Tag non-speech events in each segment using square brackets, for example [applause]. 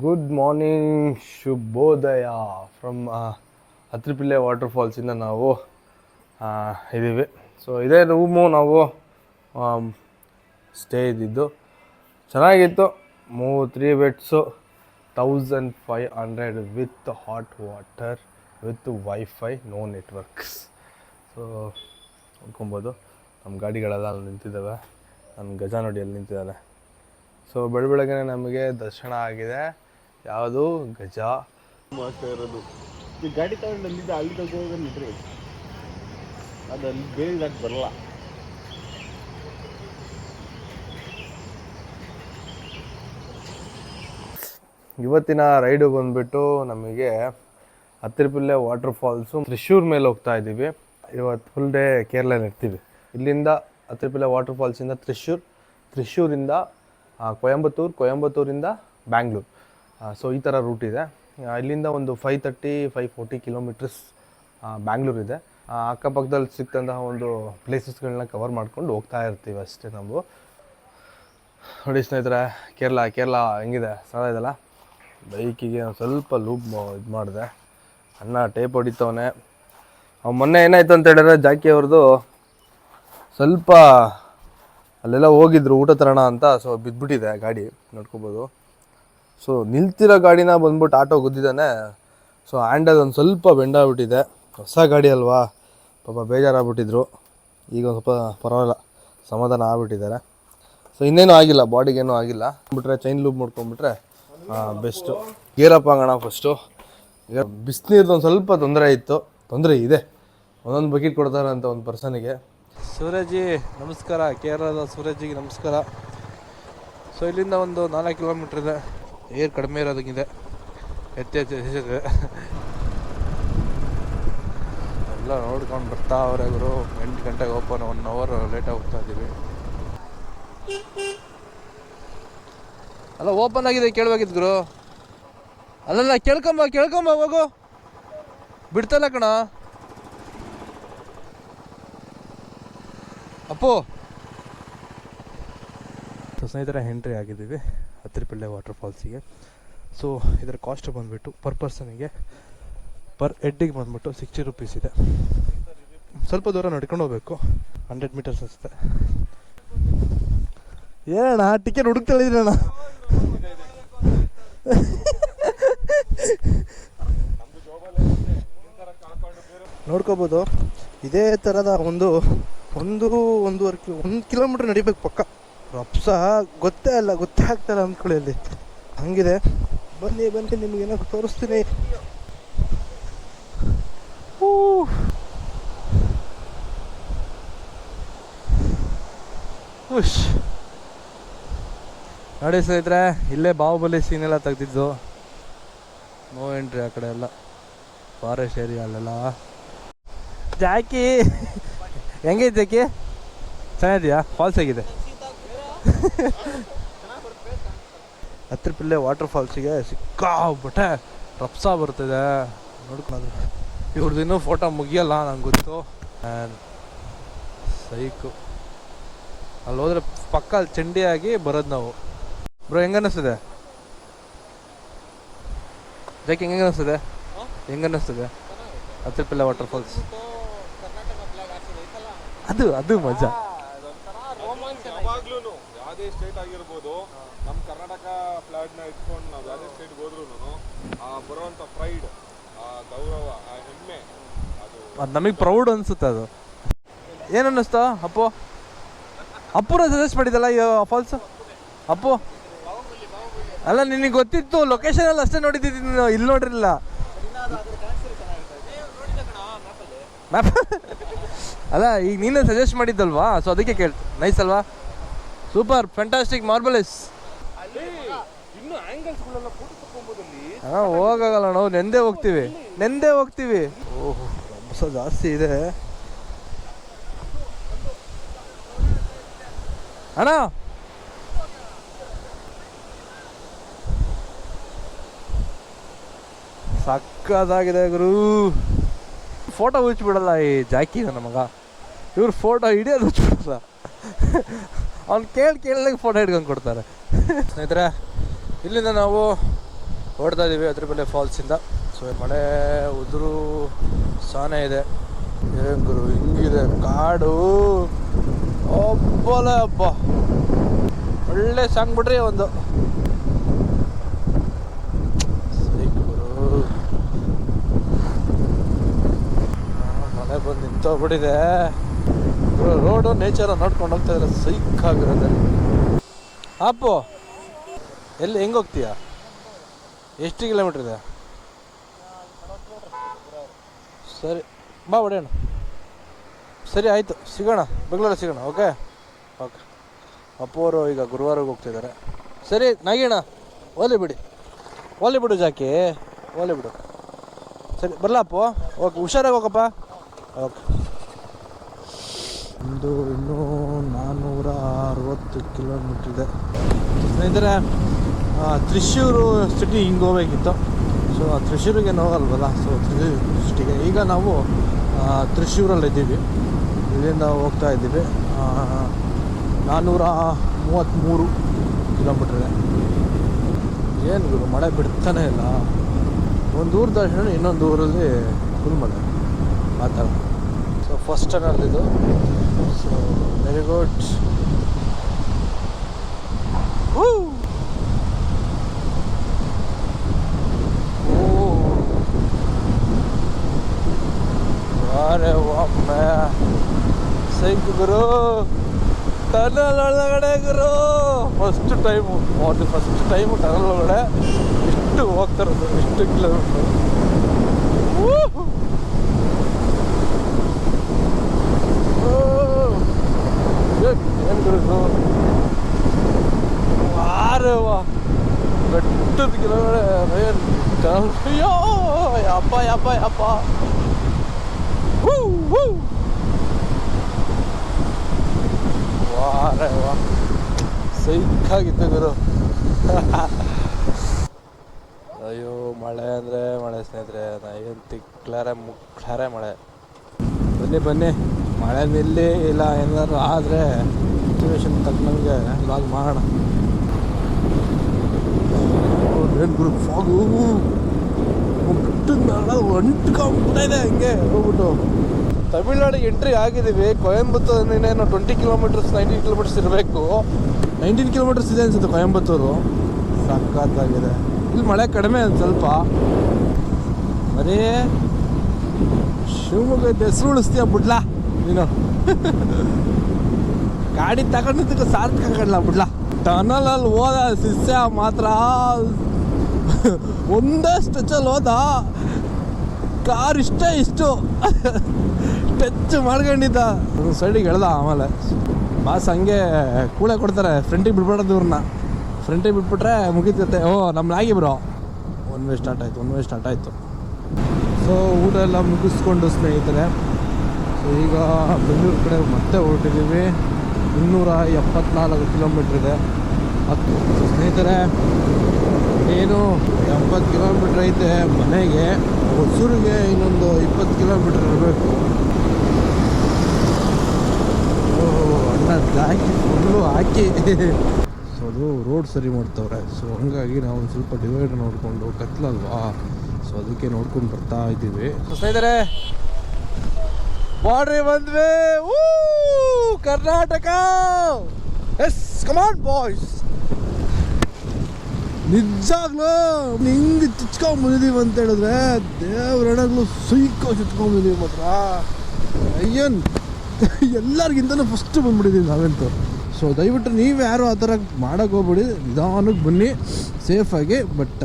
Good morning ಶುಭೋದಯ from Athirappilly water ಫಾಲ್ಸಿಂದ ನಾವು ಇದ್ದೀವಿ. ಸೊ ಇದೇ ರೂಮು ನಾವು ಸ್ಟೇ ಇದ್ದಿದ್ದು. ಚೆನ್ನಾಗಿತ್ತು. ಮೂ three beds thousand five hundred with hot water with wifi no networks so ನೋಡ್ಕೊಬೋದು. ನಮ್ಮ ಗಾಡಿಗಳೆಲ್ಲ ಅಲ್ಲಿ ನಿಂತಿದ್ದಾವೆ. ನನ್ನ ಗಜ ನೋಡಿ ಅಲ್ಲಿ ನಿಂತಿದ್ದಾರೆ ಸೊ ಬೆಳ ಬೆಳಗ್ಗೆ ನಮಗೆ ದರ್ಶನ ಆಗಿದೆ. ಯಾವುದು? ಗಜ. ಮಾಡ್ತಾ ಇರೋದು. ಈ ಗಾಡಿ ತಗೊಂಡು ಅಲ್ಲಿಂದ ಅಲ್ಲಿ ತಗೊಂಡು ಅದು ಅಲ್ಲಿ ಬೇರೆ ದಾಟ್ ಬರಲ್ಲ. ಇವತ್ತಿನ ರೈಡು ಬಂದ್ಬಿಟ್ಟು ನಮಗೆ ಹತ್ತಿರಪಿಲ್ಲೆ ವಾಟರ್ ಫಾಲ್ಸು ತ್ರಿಶೂರ್ ಮೇಲೆ ಹೋಗ್ತಾ ಇದ್ದೀವಿ. ಇವತ್ತು ಫುಲ್ ಡೇ ಕೇರಳಲ್ಲಿ ಇರ್ತೀವಿ. ಇಲ್ಲಿಂದ ಹತ್ತಿರಪಿಲ್ಲೆ ವಾಟರ್ ಫಾಲ್ಸಿಂದ ತ್ರಿಶೂರ್ ತ್ರಿಶೂರಿಂದ ಕೊಯಂಬತ್ತೂರು ಕೊಯಂಬತ್ತೂರಿಂದ ಬ್ಯಾಂಗ್ಳೂರು. ಸೊ ಈ ಥರ ರೂಟ್ ಇದೆ. ಇಲ್ಲಿಂದ ಒಂದು five thirty five forty kilometres ಬ್ಯಾಂಗ್ಳೂರಿದೆ ಅಕ್ಕಪಕ್ಕದಲ್ಲಿ ಸಿಕ್ತಂತಹ ಒಂದು ಪ್ಲೇಸಸ್ಗಳನ್ನ ಕವರ್ ಮಾಡ್ಕೊಂಡು ಹೋಗ್ತಾ ಇರ್ತೀವಿ ಅಷ್ಟೇ ನಾವು. ನೋಡಿ ಸ್ನೇಹಿತರೆ, ಕೇರಳ ಕೇರಳ ಹೆಂಗಿದೆ? ಸಲ ಇದೆಲ್ಲ? ಬೈಕಿಗೆ ಒಂದು ಸ್ವಲ್ಪ ಲೂಪ್ ಇದು ಮಾಡಿದೆ. ಅಣ್ಣ ಟೇಪ್ ಹೊಡಿತವನೆ. ಅವ್ನು ಮೊನ್ನೆ ಏನಾಯ್ತು ಅಂತ ಹೇಳಿದ್ರೆ ಜಾಕಿ ಅವ್ರದ್ದು ಸ್ವಲ್ಪ ಅಲ್ಲೆಲ್ಲ ಹೋಗಿದ್ರು, ಊಟ ತರೋಣ ಅಂತ ಸೊ ಬಿದ್ದುಬಿಟ್ಟಿದೆ ಗಾಡಿ, ನೋಡ್ಕೋಬೋದು. ಸೊ ನಿಲ್ತಿರೋ ಗಾಡಿನ ಬಂದ್ಬಿಟ್ಟು ಆಟೋ ಗುದ್ದಿದ್ದಾನೆ. ಸೊ ಹ್ಯಾಂಡಲ್ ಒಂದು ಸ್ವಲ್ಪ ಬೆಂಡಾಗ್ಬಿಟ್ಟಿದೆ ಹೊಸ ಗಾಡಿ ಅಲ್ವಾ? ಪಾಪ ಬೇಜಾರಾಗ್ಬಿಟ್ಟಿದ್ರು. ಈಗ ಒಂದು ಸ್ವಲ್ಪ ಪರವಾಗಿಲ್ಲ. ಸಮಾಧಾನ ಆಗ್ಬಿಟ್ಟಿದ್ದಾರೆ. ಸೊ ಇನ್ನೇನು ಆಗಿಲ್ಲ. ಬಾಡಿಗೇನೂ ಆಗಿಲ್ಲ. ಬಿಟ್ರೆ ಚೈನ್ ಲೂಪ್ ಮಾಡ್ಕೊಂಡ್ಬಿಟ್ರೆ ಬೆಸ್ಟು ಗೇರಪ್ಪ ಅಂಗಣ ಫಸ್ಟು ಈಗ ಬಿಸಿನೀರ್ದು ಒಂದು ಸ್ವಲ್ಪ ತೊಂದರೆ ಇತ್ತು. ತೊಂದರೆ ಇದೆ. ಒಂದೊಂದು ಬಕೆಟ್ ಕೊಡ್ತಾರೆ ಅಂತ ಒಂದು ಪರ್ಸನಿಗೆ ಸೂರಜಿ ನಮಸ್ಕಾರ. ಕೇರಳದ ಸೂರಜಿಗೆ ನಮಸ್ಕಾರ. ಸೊ ಇಲ್ಲಿಂದ ಒಂದು ನಾಲ್ಕು ಕಿಲೋಮೀಟ್ರ್ ಇದೆ. ಏರ್ ಕಡಿಮೆ ಇರೋದಕ್ಕಿಂತ ಎತ್ತಿದೆ. ಎಲ್ಲ ನೋಡ್ಕೊಂಡು ಬರ್ತಾ ಅವ್ರ ಗುರು. ಎಂಟು ಗಂಟೆಗೆ ಓಪನ್ ಒನ್ ಅವರ್ ಲೇಟಾಗಿ ಹೋಗ್ತಾ ಇದ್ದೀವಿ ಅಲ್ಲ ಓಪನ್ ಆಗಿದೆ ಕೇಳಬೇಕಿತ್ತು ಗುರು. ಅಲ್ಲಲ್ಲ, ಕೇಳ್ಕೊಂಬ ಕೇಳ್ಕೊಂಬ, ಹೋಗು. ಬಿಡ್ತಲ್ಲ ಕಣ. ಅಪ್ಪು. ಸ್ನೇಹಿತರೆ ಎಂಟ್ರಿ ಆಗಿದ್ದೀವಿ. ಹತ್ತಿರಪಿಳ್ಳೆ ವಾಟರ್ ಫಾಲ್ಸಿಗೆ ಸೊ ಇದರ ಕಾಸ್ಟ್ ಬಂದುಬಿಟ್ಟು ಪರ್ ಪರ್ಸನಿಗೆ ಪರ್ ಹೆಡ್ಡಿಗೆ ಬಂದ್ಬಿಟ್ಟು ಸಿಕ್ಸ್ಟಿ ರುಪೀಸ್ ಇದೆ. ಸ್ವಲ್ಪ ದೂರ ನಡ್ಕೊಂಡು ಹೋಗ್ಬೇಕು. ಹಂಡ್ರೆಡ್ ಮೀಟರ್ಸ್ ಅನಿಸುತ್ತೆ. ಏನಣ್ಣ ಟಿಕೆಟ್ ಹುಡುಕ್ತಾಳಿದ್ರಣ್ಣ ನೋಡ್ಕೋಬೋದು. ಇದೇ ಥರದ ಒಂದು ಒಂದು, ಒಂದೂವರೆ ಕಿಲೋ ಒಂದು ಕಿಲೋಮೀಟ್ರ್ ನಡಿಬೇಕು ಪಕ್ಕ. ರಪ್ಸ ಗೊತ್ತೇ ಅಲ್ಲ, ಗೊತ್ತೇ ಆಗ್ತಾಯಿಲ್ಲ ಅಂದ್ಕೊಳ್ಳಿ ಅಲ್ಲಿ ಹಂಗಿದೆ. ಬನ್ನಿ ಬನ್ನಿ, ನಿಮಗೇನೋ ತೋರಿಸ್ತೀನಿ. ಉಶ್ ನೋಡಿ ಸ್ನೇಹಿತರೆ, ಇಲ್ಲೇ ಬಾಹುಬಲಿ ಸೀನ್ ಎಲ್ಲ ತೆಗ್ದಿದ್ದು. ನೋ ಎಂಟ್ರಿ ಆ ಕಡೆ ಎಲ್ಲ. ಫಾರೆಸ್ಟ್ ಏರಿಯಾ ಅಲ್ಲೆಲ್ಲ. ಜಾಕಿ [laughs] ಹೆಂಗೈತೆ ಜಾಕಿ ಚೆನ್ನಾಗಿದೆಯಾ? ಫಾಲ್ಸ್ ಆಗಿದೆ [laughs] ಹತ್ರ ಪಿಲ್ಲೆ ವಾಟರ್ ಫಾಲ್ಸಿಗೆ ಸಿಕ್ಕಾಬಿಟ್ಟೆ ರಪ್ಸ ಬರ್ತಿದೆ. ನೋಡ್ಕೊಳ್ಳೋದು ಇವ್ರದ್ದು ಇನ್ನೂ ಫೋಟೋ ಮುಗಿಯಲ್ಲ ನಂಗೆ ಗೊತ್ತು. ಸೈಕು ಅಲ್ಲಿ ಹೋದ್ರೆ ಪಕ್ಕ ಅಲ್ಲಿ ಚಂಡಿಯಾಗಿ ಬರೋದು ನಾವು. ಬ್ರೋ ಹೆಂಗ ಅನ್ನಿಸ್ತದೆ ಜಾಕಿ ಹೆಂಗೆ ಅನ್ನಿಸ್ತದೆ ಹೆಂಗ ಅನ್ನಿಸ್ತದೆ ಪಿಲ್ಲೆ ವಾಟರ್ ಫಾಲ್ಸ್ ಅದು ಅದು ಮಜಾ. ಯಾವುದೇ ಸ್ಟೇಟ್ ಆಗಿರ್ಬೋದು ನಮ್ಮ ಕರ್ನಾಟಕ ಫ್ಲಾಗ್ನ ಇಟ್ಕೊಂಡು ನಾವು ಯಾವುದೇ ಸ್ಟೇಟ್ಗೆ ಹೋದ್ರು ಆ, ಬರುವಂತ ಪ್ರೈಡ್ ಆ, ಗೌರವ, ಆ ಹೆಮ್ಮೆ, ಅದು ನಮಗೆ ಪ್ರೌಡ್ ಅನ್ಸುತ್ತೆ ಅದು. ಏನು ಅನ್ನಿಸ್ತಾ, ಅಪ್ಪು? ಅಪ್ಪುನ ಸಜೆಸ್ಟ್ ಮಾಡಿದ್ದಲ್ಲ ಈ ಫಾಲ್ಸ್ ಅಪ್ಪು? ಅಲ್ಲ, ನಿನಗೆ ಗೊತ್ತಿತ್ತು ಲೊಕೇಶನ್ ಅಲ್ಲಿ ಅಷ್ಟೇ ನೋಡಿದ್ದೀನಿ ನೀನು ಇಲ್ಲಿ ನೋಡಿರಲಿಲ್ಲ [laughs] ಅಲ್ಲ, ಈಗ ನೀನೇ ಸಜೆಸ್ಟ್ ಮಾಡಿದ್ದಲ್ವಾ? ಸೊ ಅದಕ್ಕೆ ಕೇಳ್ತು ನೈಸ್ ಅಲ್ವಾ? ಸೂಪರ್ ಫ್ಯಾಂಟಾಸ್ಟಿಕ್ ಮಾರ್ಬಲಸ್ ಹಾಂ ಹೋಗಲ್ಲ ನಾವು ನೆಂದೆ ಹೋಗ್ತೀವಿ. ನೆಂದೆ ಹೋಗ್ತೀವಿ. ಓಹೋ ಜಾಸ್ತಿ ಇದೆ. ಅಣ್ಣ! ಸಕ್ಕದಾಗಿದೆ ಗುರು. ಫೋಟೋ ಉಚ್ಚಿಬಿಡಲ್ಲ ಈ ಜಾಕಿ ನನ್ನ ಮಗ. ಇವ್ರು ಫೋಟೋ ಹಿಡಿಯೋದು ಬಿಡಲ್ಲ ಅವ್ನು ಕೇಳಿ ಕೇಳಿದಾಗ ಫೋಟೋ ಹಿಡ್ಕೊಂಡು ಕೊಡ್ತಾರೆ. ಸ್ನೇಹಿತರೆ, ಇಲ್ಲಿಂದ ನಾವು ಓಡ್ತಾ ಇದ್ದೀವಿ ಅದ್ರಬೆಲೆ ಫಾಲ್ಸಿಂದ ಸೊ ಮಳೆ ಉದುರು ಸಾನೆ ಇದೆ. ಹೆಂಗರು ಗುರು, ಹಿಂಗಿದೆ ಕಾಡು. ಒಬ್ಬಲ ಹಬ್ಬ ಒಳ್ಳೆ ಸಾಂಗ್ ಬಿಡ್ರಿ ಒಂದು. ಮಳೆ ಬಂದು ನಿಂತೋಗ್ಬಿಟ್ಟಿದೆ. ರೋಡು ನೇಚರ ನೋಡ್ಕೊಂಡು ಹೋಗ್ತಾ ಇದ್ರೆ ಸೈಕ್ ಆಗಿರೋದೆ ಅಪ್ಪು ಎಲ್ಲಿ ಹೆಂಗೆ ಹೋಗ್ತೀಯಾ? ಎಷ್ಟು ಕಿಲೋಮೀಟ್ರ್ ಇದೆ? ಸರಿ, ಬಾ ಹೊಡೆಯೋಣ. ಸರಿ, ಆಯಿತು. ಸಿಗೋಣ, ಬೆಂಗಳೂರಲ್ಲಿ ಸಿಗೋಣ, ಓಕೆ? ಓಕೆ. ಅಪ್ಪು ಅವರು ಈಗ ಗುರುವಾರಕ್ಕೆ ಹೋಗ್ತಿದ್ದಾರೆ ಸರಿ, ನಾಗೇಣ, ಓಲಿ ಬಿಡಿ. ಓಲಿ ಬಿಡು ಜಾಕಿ, ಓಲಿ ಬಿಡು. ಸರಿ, ಬರಲಾ ಅಪ್ಪು? ಓಕೆ, ಹುಷಾರಾಗಿ ಹೋಗಪ್ಪ. ಓಕೆ. ಒಂದು ಇನ್ನೂ ನಾನ್ನೂರ ಅರವತ್ತು ಕಿಲೋಮೀಟ್ರ್ ಇದೆ. ಸ್ನೇಹಿತರೆ ತ್ರಿಶೂರು ಸಿಟಿ ಹಿಂಗೆ ಹೋಗ್ಬೇಕಿತ್ತು. ಸೊ ತ್ರಿಶೂರಿಗೆ ಹೋಗಲ್ವಲ್ಲ ಸೊ ಸಿಟಿಗೆ ಈಗ ನಾವು ಆ, ತ್ರಿಶೂರಲ್ಲಿ ಇದ್ದೀವಿ. ಇಲ್ಲಿಂದ ಹೋಗ್ತಾ ಇದ್ದೀವಿ. ನಾನ್ನೂರ ಮೂವತ್ತ್ಮೂರು ಕಿಲೋಮೀಟ್ರ್ ಇದೆ. ಏನು ಗುರು ಮಳೆ ಬಿಡ್ತಾನೆ ಇಲ್ಲ. ಒಂದು ಊರು ದರ್ಶನ ಇನ್ನೊಂದು ಊರಲ್ಲಿ ಫುಲ್ ಮಳೆ. ಆ ಥರ. ಸೊ ಫಸ್ಟ್ ಟನಲ್ ಇದು ಸೊ ವೆರಿ ಗುಡ್ ಅರೆ ಒಮ್ಮೆ ಸೈಕ್ ಗುರು ಟನಲ್ ಒಳಗಡೆ ಗುರು ಫಸ್ಟ್ ಟೈಮು ಅದು ಫಸ್ಟ್ ಟೈಮು ಟನಲ್ ಒಳಗಡೆ ಇಷ್ಟು ಹೋಗ್ತಾರದು ಇಷ್ಟು ಕಿಲೋಮೀಟ್ರ್ ಏನು ಗುರು ಇದು? ವಾರೆ ವಾ ಬೆಟ್ಟದ ಕಿಲೋಮೀಟರ್ ಏನು ಟನಲ್ ಅಯ್ಯೋ ಯಪ್ಪ ಯಪ್ಪ ಯಪ್ಪ Woo, woo. ವಾರೆ ವಾ ಸೈಕಾಗಿತ್ತು ಗುರು [laughs] ಅಯ್ಯೋ, ಮಳೆ ಅಂದರೆ ಮಳೆ ಸ್ನೇಹಿತರೆ. ಏನು ತಿಕ್ಲಾರೆ ಮುಕ್ಲಾರೆ ಮಳೆ. ಬನ್ನಿ ಬನ್ನಿ. ಮಳೆ ನಿಲ್ಲಿ ಇಲ್ಲ ಏನಾದ್ರು ಆದರೆ ಸಿಚುವೇಶನ್ ತಕ್ಕನಂಗೆ ಲಾಗ್ ಮಾಡೋಣ. ಏನು ಗುರು ಫಾಗು ಇದೆ ಹಂಗೆ ಹೋಗ್ಬಿಟ್ಟು. ತಮಿಳ್ನಾಡಿಗೆ ಎಂಟ್ರಿ ಆಗಿದ್ದೀವಿ. ಇನ್ನೇನು ಟ್ವೆಂಟಿ ಕಿಲೋಮೀಟರ್ಸ್ ನೈನ್ಟೀನ್ ಕಿಲೋಮೀಟರ್ಸ್ ಇರಬೇಕು. ನೈನ್ಟೀನ್ ಕಿಲೋಮೀಟರ್ಸ್ ಇದೆ ಅನ್ಸುತ್ತೆ ಕೊಯಂಬತ್ತೂರು. ಸಖತ್ತಾಗಿದೆ. ಇಲ್ಲಿ ಮಳೆ ಕಡಿಮೆ ಅಂತ ಸ್ವಲ್ಪ. ಬರೀ ಶಿವಮೊಗ್ಗ ಹೆಸರು ಉಳಿಸ್ತೀಯ ಬಿಡ್ಲಾ? ನೀನು? [laughs] ಗಾಡಿ ತಗೊಂಡಿದ್ದಕ್ಕೆ ಸಾರ್ಥಕ ಕಡ್ಲ ಬಿಡ್ಲಾ. ಟನಲಲ್ಲಿ ಹೋದ ಶಿಷ್ಯ ಮಾತ್ರ [laughs] ಒಂದೇ ಸ್ಟೆಚಲ್ಲಿ ಹೋದ. ಕಾರ್ ಇಷ್ಟ ಇಷ್ಟು. [laughs] ಟಚ್ ಮಾಡ್ಕೊಂಡಿದ್ದ. ಸೈಡಿಗೆ ಹೇಳ್ದ ಆಮೇಲೆ. ಬಾಸ್ ಹಂಗೆ ಕೂಳೆ ಕೊಡ್ತಾರೆ ಫ್ರೆಂಟಿಗೆ ಬಿಡ್ಬಾರ್ದು ಇವ್ರನ್ನ. ಫ್ರೆಂಟಿಗೆ ಬಿಟ್ಬಿಟ್ರೆ ಮುಗಿತೈತೆ. ಓ ನಮ್ಮ Nagi bro. One way start ಆಯಿತು ಒನ್ ವೇ ಸ್ಟಾರ್ಟ್ ಆಯಿತು. ಸೊ ಊಟ ಎಲ್ಲ ಮುಗಿಸ್ಕೊಂಡು ಸ್ನೇಹಿತರೆ. ಸೊ ಈಗ ಬೆಂಗಳೂರು ಕಡೆ ಮತ್ತೆ ಹೊರಟಿದ್ದೀವಿ ಇನ್ನೂರ ಎಪ್ಪತ್ನಾಲ್ಕು ಕಿಲೋಮೀಟ್ರ್ ಇದೆ. ಹತ್ತು ಸ್ನೇಹಿತರೆ, ಏನು ಎಂಬತ್ತು ಕಿಲೋಮೀಟ್ರ್ ಐತೆ ಮನೆಗೆ. ಹೊಸೂರಿಗೆ ಇನ್ನೊಂದು ಇಪ್ಪತ್ತು ಕಿಲೋಮೀಟ್ರ್ ಇರಬೇಕು. ಅಣ್ಣ ಜಾಕಿ ಫುಲ್ಲು ಹಾಕಿ. ಸೊ ಅದು ರೋಡ್ ಸರಿ ಮಾಡ್ತವ್ರೆ. ಸೊ ಹಂಗಾಗಿ ನಾವು ಸ್ವಲ್ಪ ಡಿವೈಡ್ ನೋಡಿಕೊಂಡು ಕತ್ಲಲ್ವಾ? ಸೊ ಅದಕ್ಕೆ ನೋಡ್ಕೊಂಡು ಬರ್ತಾ ಇದ್ದೀವಿ. ಸ್ನೇಹಿತರೆ ಬಾಡ್ರಿ ಬಂದ್ವಿ Karnataka! Yes come on boys ನಿಜಾಗ್ಲೂ ಹಿಂಗೆ ಚುಚ್ಕೊಂಡ್ ಬಂದಿದೀವಿ ಅಂತ ಹೇಳಿದ್ರೆ ದೇವ್ರಣಗಳು ಸುಯ್ಕೋ ಚುಚ್ಕೊಂಡ್ ಬಂದಿದೀವಿ ಮಾತ್ರ. ಅಯ್ಯನ್ ಎಲ್ಲರಿಗಿಂತನೂ ಫಸ್ಟ್ ಬಂದ್ಬಿಟ್ಟಿದ್ದೀವಿ ನಾವಂತೂ. ಸೊ ದಯವಿಟ್ಟು ನೀವು ಯಾರು ಆ ಥರ ಮಾಡೋಕೆ ಹೋಗ್ಬಿಡಿ ನಿಧಾನಕ್ಕೆ ಬನ್ನಿ ಸೇಫಾಗಿ ಬಟ್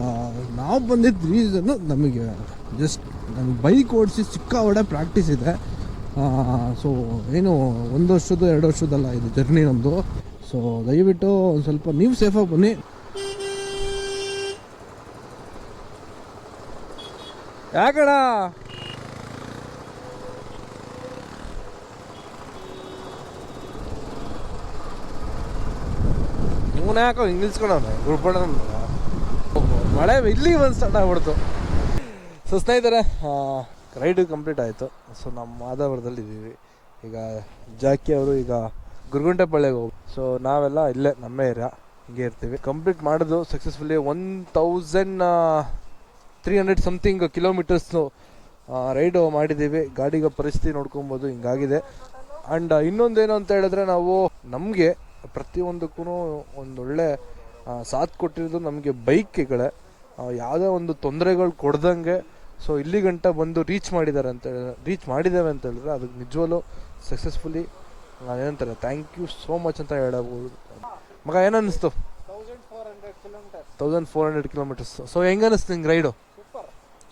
ನಾವು ಬಂದಿದ್ದ ರೀಸನ್ನು ನಮಗೆ ಜಸ್ಟ್ ನಮಗೆ ಬೈಕ್ ಓಡಿಸಿ ಸಿಕ್ಕಾವಡೆ ಪ್ರಾಕ್ಟೀಸ್ ಇದೆ. ಸೊ ಏನು ಒಂದು ವರ್ಷದ್ದು, ಎರಡು ವರ್ಷದಲ್ಲ ಇದು ಜರ್ನಿ ನಮ್ಮದು ಸೊ ದಯವಿಟ್ಟು ಒಂದು ಸ್ವಲ್ಪ ನೀವು ಸೇಫಾಗಿ ಬನ್ನಿ. ಯಾಕಣ ಇವನ ಯಾಕೋ ಹಿಂಗೆ ನಿಲ್ಸ್ಕೊಂಡವನೆ ಗುಡ್ಬಡ ಮಳೆ ಇಲ್ಲಿಗೆ ಬಂದು ಸ್ಟಾರ್ಟ್ ಆಗ್ಬಿಡ್ತು. ಸೊ ಸ್ನೇಹಿತರೆ ರೈಡು ಕಂಪ್ಲೀಟ್ ಆಯಿತು. ಸೊ ನಮ್ಮ ಮಾಧವರದಲ್ಲಿ ಇದ್ದೀವಿ. ಈಗ ಜಾಕಿ ಅವರು ಈಗ ಗುರುಗುಂಟೆಪಳ್ಳಿಗೆ ಹೋಗಿ ಸೊ ನಾವೆಲ್ಲ ಇಲ್ಲೇ ನಮ್ಮ ಏರಿಯಾ ಹಿಂಗೆ ಇರ್ತೀವಿ. ಕಂಪ್ಲೀಟ್ ಮಾಡಿದ್ರು successfully one thousand three hundred something ಕಿಲೋಮೀಟರ್ಸ್ನು ride ಮಾಡಿದ್ದೀವಿ. ಗಾಡಿಗೆ ಪರಿಸ್ಥಿತಿ ನೋಡ್ಕೊಬೋದು ಹಿಂಗಾಗಿದೆ. ಆ್ಯಂಡ್ ಇನ್ನೊಂದೇನು ಅಂತ ಹೇಳಿದ್ರೆ ನಾವು ನಮಗೆ ಪ್ರತಿಯೊಂದಕ್ಕೂ ಒಂದೊಳ್ಳೆ ಸಾಥ್ ಕೊಟ್ಟಿರೋದು ನಮಗೆ ಬೈಕ್ಗಳೇ. ಯಾವುದೇ ಒಂದು ತೊಂದರೆಗಳು ಕೊಡ್ದಂಗೆ ಸೊ ಇಲ್ಲಿ ಗಂಟ ಬಂದು ರೀಚ್ ಮಾಡಿದ್ದಾರೆ ಅಂತ ರೀಚ್ ಮಾಡಿದ್ದೇವೆ ಅಂತ ಹೇಳಿದ್ರೆ ಅದಕ್ಕೆ ನಿಜವಲ್ಲೂ ಸಕ್ಸಸ್ಫುಲಿ ಏನಂತಾರೆ ಥ್ಯಾಂಕ್ ಯು ಸೋ ಮಚ್ ಅಂತ ಹೇಳಬಹುದು. ಮಗ ಏನನ್ನಿಸ್ತು? Thousand four hundred kilometres so ಹೆಂಗೆ ಅನ್ನಿಸ್ತು ನಿಂಗೆ ರೈಡು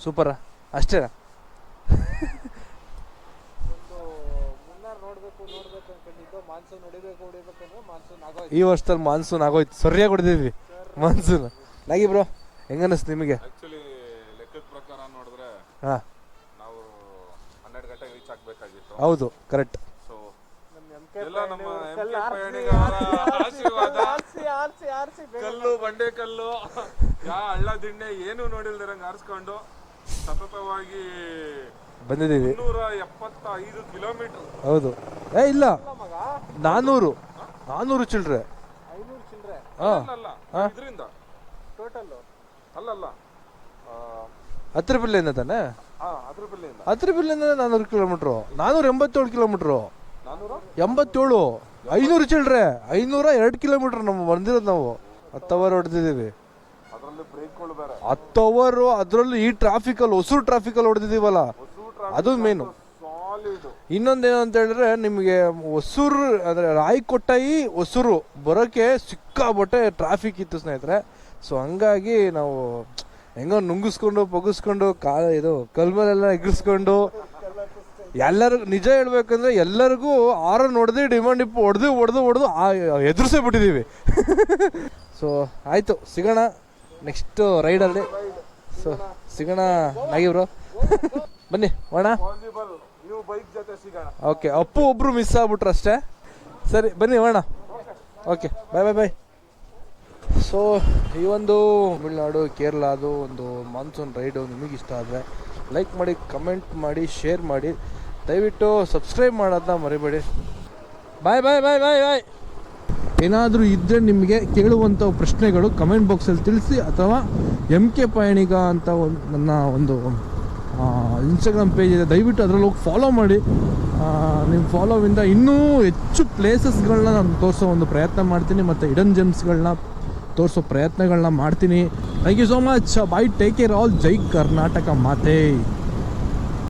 ಸೂಪರಾ. ಅಷ್ಟೇ. ಈ ವರ್ಷದಲ್ಲಿ ಮಾನ್ಸೂನ್ ಆಗೋಯ್ತು. ಸರಿಯಾಗಿ ಹೊಡೆದಿದ್ವಿ. ಮಾನ್ಸೂನ್. ನಾಗಿ ಬ್ರೋ ಹೆಂಗನ್ನಿಸ್ತು ನಿಮಗೆ? ಆಕ್ಚುಲಿ ಲೆಕ್ಕದ ಪ್ರಕಾರ ನೋಡಿದ್ರೆ ಹಾಂ. ನಾವು ಹನ್ನೆರಡು ಗಂಟೆಗೆ ರೀಚ್ ಆಗ್ಬೇಕಾಗಿತ್ತು. ಹೌದು ಕರೆಕ್ಟ್. ಸೊ ಎಲ್ಲ ನಮ್ಮ ಎಂ ಕೆ ಪಯಣಿಗಾರ ಆಶೀರ್ವಾದ. ಕಲ್ಲು ಬಂಡೆ ಕಲ್ಲು ಯಾ ಹಳ್ಳ ದಿಣ್ಣೆ ಏನು ನೋಡಿಲ್ದಿರಂಗ್ ಆರಿಸ್ಕೊಂಡು ಸತತವಾಗಿ ಬಂದಿದ್ದೀವಿ. ನೂರ ಎಪ್ಪತ್ತೈದು ಕಿಲೋಮೀಟರ್. ಹೌದು. ಏ ಇಲ್ಲ. ನಾನ್ನೂರು ನಾನ್ನೂರು ಚಿಲ್ಡ್ರೆ ಹಾಂ. ಅಲ್ಲ ಇದರಿಂದ. ಟೋಟಲ್ ಅಲ್ಲಲ್ಲ. ಹತ್ತಿರ ಬಿಲ್ಲಿಂದ ತಾನೆ? ಹಾ ಅದ್ರ ಬೆಲೆಯಿಂದ ಹತ್ರ ಬಿಲ್ಲಿಂದ ನಾನ್ನೂರು ಕಿಲೋಮೀಟ್ರು. ನಾನ್ನೂರ ಎಂಬತ್ತೇಳು ಕಿಲೋಮೀಟ್ರು. ನಾನೂರ? ಎಂಬತ್ತೇಳು. ಐನೂರು ಚಿಲ್ಡ್ರೆ ಐನೂರ ಎರಡು ಕಿಲೋಮೀಟ್ರ್ ನಾವು ಬಂದಿರೋದು ನಾವು. ಹತ್ತು ಅವರ್ ಹೊಡೆದಿದ್ದೀವಿ. ಹತ್ತು ಅವರ್ ಅದರಲ್ಲೂ ಈ ಟ್ರಾಫಿಕಲ್ಲಿ ಹೊಸೂರು ಟ್ರಾಫಿಕಲ್ಲಿ ಹೊಡೆದಿದೀವಲ್ಲ? ಅದು ಮೇನು ಇನ್ನೊಂದು ಇನ್ನೊಂದೇನು ಅಂತ ಹೇಳಿದ್ರೆ ನಿಮಗೆ ಹೊಸೂರು ಅಂದರೆ ರಾಯಕೊಟ್ಟಾಯಿ ಹೊಸೂರು ಬರೋಕ್ಕೆ ಸಿಕ್ಕಾಬಟ್ಟೆ ಟ್ರಾಫಿಕ್ ಇತ್ತು ಸ್ನೇಹಿತರೆ. ಸೊ ಹಂಗಾಗಿ ನಾವು ಹೆಂಗೋ ನುಂಗಿಸ್ಕೊಂಡು ಪಗಿಸ್ಕೊಂಡು ಕಾ ಇದು ಕಲ್ಮಲೆಲ್ಲ ಎಗ್ರಿಸ್ಕೊಂಡು ಎಲ್ಲರಿಗೂ ನಿಜ ಹೇಳ್ಬೇಕಂದ್ರೆ ಎಲ್ಲರಿಗೂ ಆರನ್ ಹೊಡೆದು ಡಿಮಾಂಡ್ ಇಪ್ಪು ಹೊಡೆದು ಹೊಡೆದು ಹೊಡೆದು ಎದುರಿಸೇ ಬಿಟ್ಟಿದ್ದೀವಿ ಸೊ [laughs] ಆಯಿತು ಸಿಗೋಣ. ನೆಕ್ಸ್ಟ್ ರೈಡಲ್ಲಿ ಸೊ ಸಿಗೋಣ ನಾಗಿಬ್ರು [laughs] ಬನ್ನಿ ಸಿಗೋಣ ಓಕೆ ಅಪ್ಪು ಒಬ್ರು ಮಿಸ್ ಆಗ್ಬಿಟ್ರು ಅಷ್ಟೇ. ಸರಿ, ಬನ್ನಿ ಹೋಣ ಓಕೆ ಬಾಯ್ ಬಾಯ್ ಬಾಯ್ ಸೊ ಈ ಒಂದು ತಮಿಳ್ನಾಡು ಕೇರಳ ಅದು ಒಂದು ಮಾನ್ಸೂನ್ ರೈಡು ನಿಮಗೆ ಇಷ್ಟ ಆದರೆ ಲೈಕ್ ಮಾಡಿ ಕಮೆಂಟ್ ಮಾಡಿ ಶೇರ್ ಮಾಡಿ. ದಯವಿಟ್ಟು ಸಬ್ಸ್ಕ್ರೈಬ್ ಮಾಡೋದನ್ನ ಮರಿಬೇಡಿ. ಬಾಯ್ ಬಾಯ್ ಬಾಯ್ ಬಾಯ್ ಬಾಯ್ ಏನಾದರೂ ಇದ್ದರೆ ನಿಮಗೆ ಕೇಳುವಂಥ ಪ್ರಶ್ನೆಗಳು ಕಮೆಂಟ್ ಬಾಕ್ಸಲ್ಲಿ ತಿಳಿಸಿ ಅಥವಾ ಎಂ ಕೆ ಪಯಣಿಗ ಅಂತ ಒಂದು ನನ್ನ ಒಂದು ಇನ್ಸ್ಟಾಗ್ರಾಮ್ ಪೇಜ್ ಇದೆ. ದಯವಿಟ್ಟು ಅದರಲ್ಲಿ ಹೋಗಿ ಫಾಲೋ ಮಾಡಿ. ನಿಮ್ಮ ಫಾಲೋವಿಂದ ಇನ್ನೂ ಹೆಚ್ಚು ಪ್ಲೇಸಸ್ಗಳನ್ನ ನಾನು ತೋರಿಸೋ ಒಂದು ಪ್ರಯತ್ನ ಮಾಡ್ತೀನಿ ಮತ್ತು ಇಡನ್ ಜೆಮ್ಸ್ಗಳನ್ನ ತೋರಿಸೋ ಪ್ರಯತ್ನಗಳನ್ನ ಮಾಡ್ತೀನಿ. Thank you so much bye take care all Jai Karnataka ಮಾತೆ.